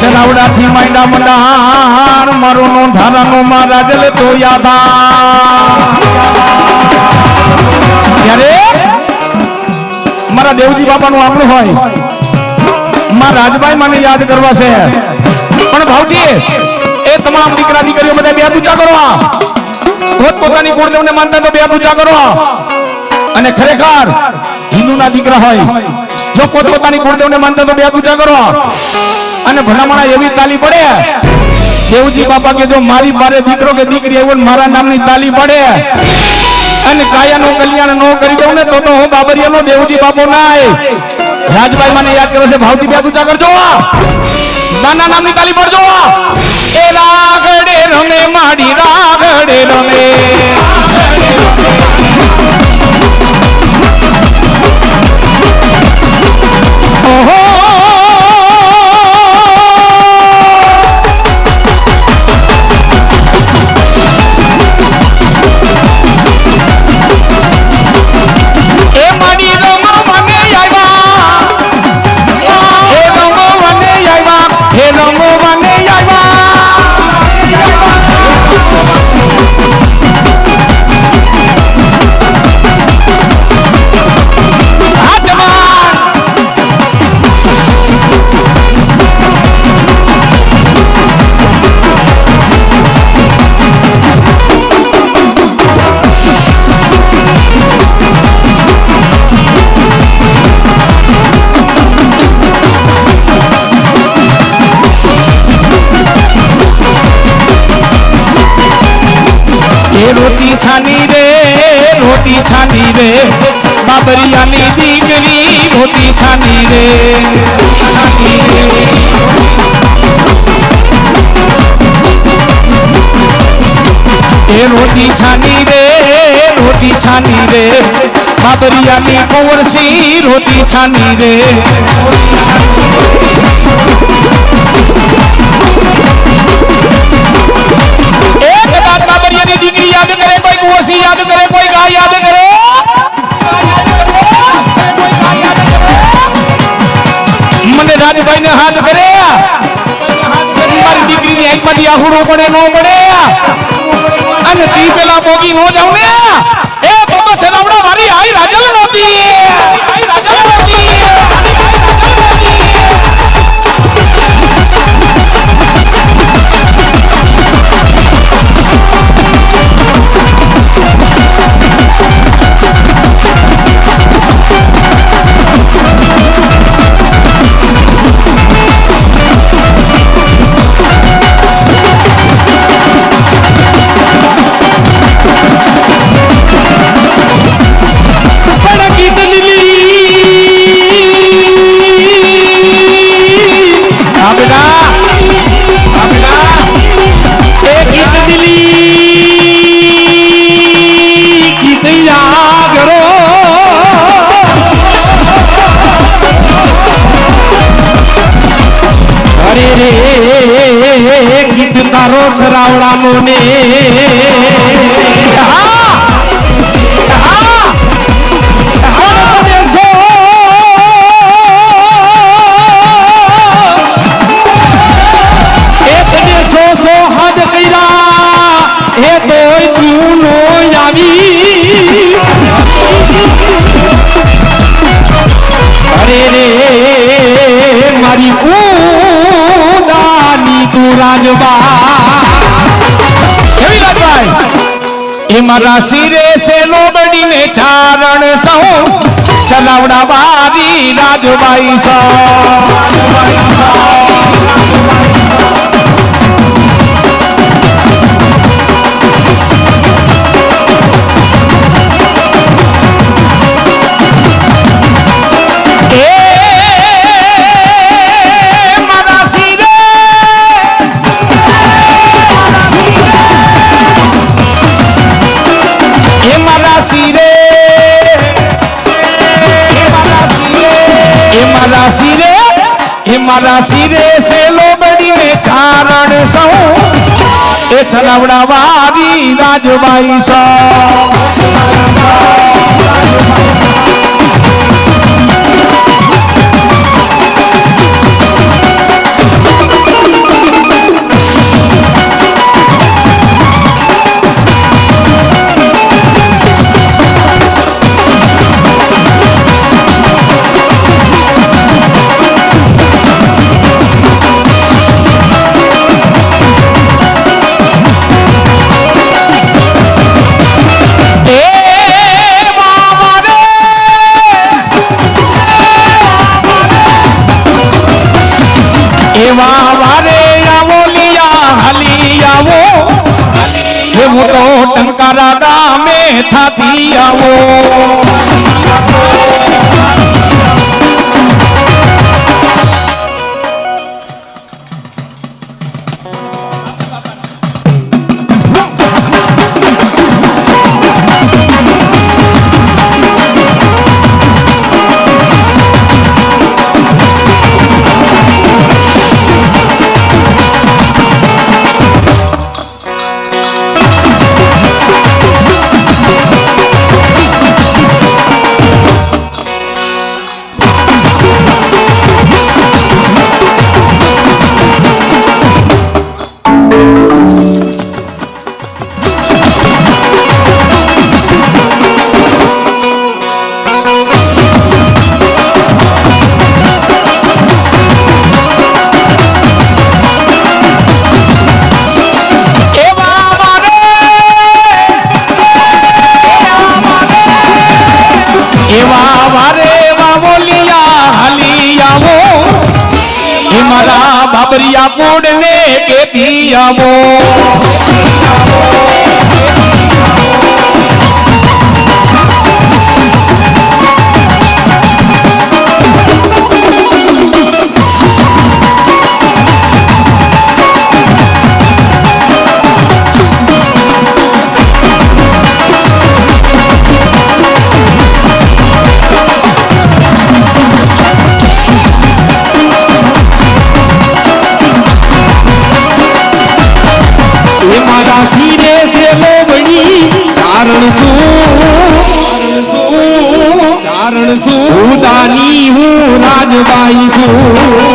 ચલાવડાથી માંડા મંડાર મારું નો ધારાનો મહારાજ લે તો મારા દેવજી બાપાનું આપણું હોય. મારા રાજભાઈ મને યાદ કરવા છે. પણ ભાવજી, એ તમામ દીકરા દીકરીઓ બધા બે હાથ ઊંચા કરો પોત પોતાની કુળદેવને માનતા તો બે પૂજા કરો. અને ખરેખર હિન્દુના દીકરા હોય, જો પોત પોતાની કુળદેવને માનતા તો બે પૂજા કરો. અને ભલામણા એવી તાલી પડે. દેવજી બાપા કે જો મારી બારે દીકરો કે દીકરી આવ્યો મારા નામની તાલી પડે. અને કાયાનું કલ્યાણ નો કરી દઉં ને તો તો હું બાબરિયાનો દેવજી બાપો નાય. રાજભાઈ મને યાદ કરે છે, ભાવથી બે પૂજા કરજો. નાના નામની તાલી પડજો. એ રાગડે રમે માડી રાગડે રમે. ઓહો રોટી છાની રે રોટી છાની રે બાબરિયાની દીકરી રોટી છાની રે છાની રે એ રોટી છાની રે રોટી છાની રે બાબરિયાની કુંવરસી રોટી છાની રે મને રાજભાઈ ને હાથ કરે મારી દીકરીની આંખમાંથી આહુડું પડે, ન પડે. અને તી પેલા પોગી નો જાવ ને. એ બાબા છે મારી આઈ રાજલ નહોતી આઈ રાજલ ગીત તારો છરાવડાનો ને. મારા શિરે છે લોબડીને ચારણ સૌ ચલાવડા વારી રાજબાઈ સૌ મારા શિરે સેલો બડીને ચારણ સૌ એ છલાવડા વારી રાજબાઈ સા એવા વારે આવો લિયા હાલી આવો. એ મોટો ટંકારા ગામે થાતી આવો. મારા બાબરિયા કુડ ને કેતી આવો એ રે છે લોબડી ચારણ શું? ચારણ શું? ઉદાની હું રાજબાઈ છું.